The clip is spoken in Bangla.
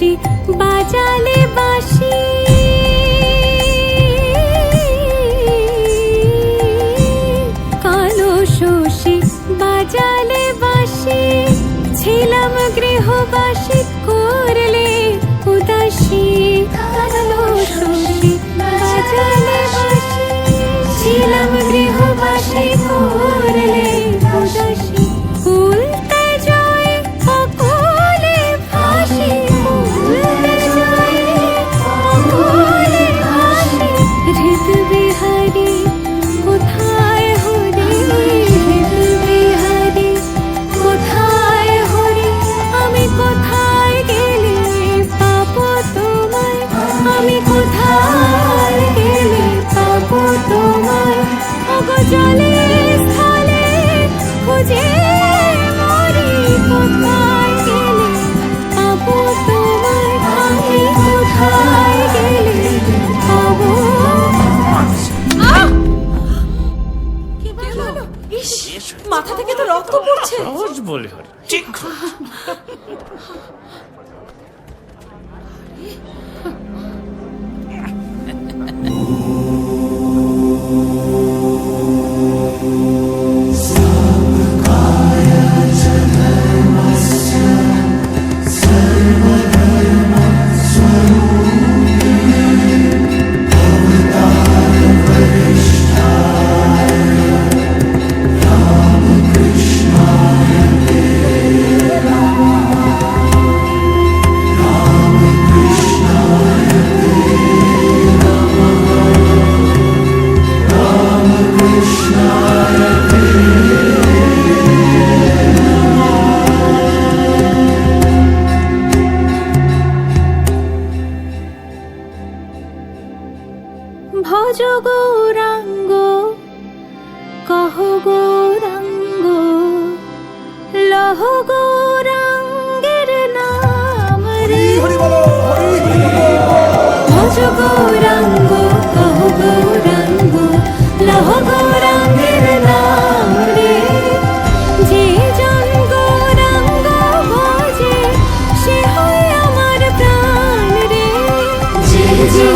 খুশি বাজালে বাসি কালো শোষী বাজালে বাসি ছিলাম গৃহবাসী, করলে উদাসী। কালো শোষী বাজালে বাসি ছিলাম গৃহবাসী, করলে মাথা থেকে তো রক্ত পড়ছে। সহজ বলে ঠিক। ভজ গৌরাঙ্গ কহ গৌরাঙ্গ লহ গৌরাঙ্গের নাম রে। ভজ গৌরাঙ্গ কহ গৌরাঙ্গ লহ গৌরাঙ্গের নাম রে। যে জন গৌরাঙ্গ ভজে সে হয় আমার প্রাণ রে। যে যে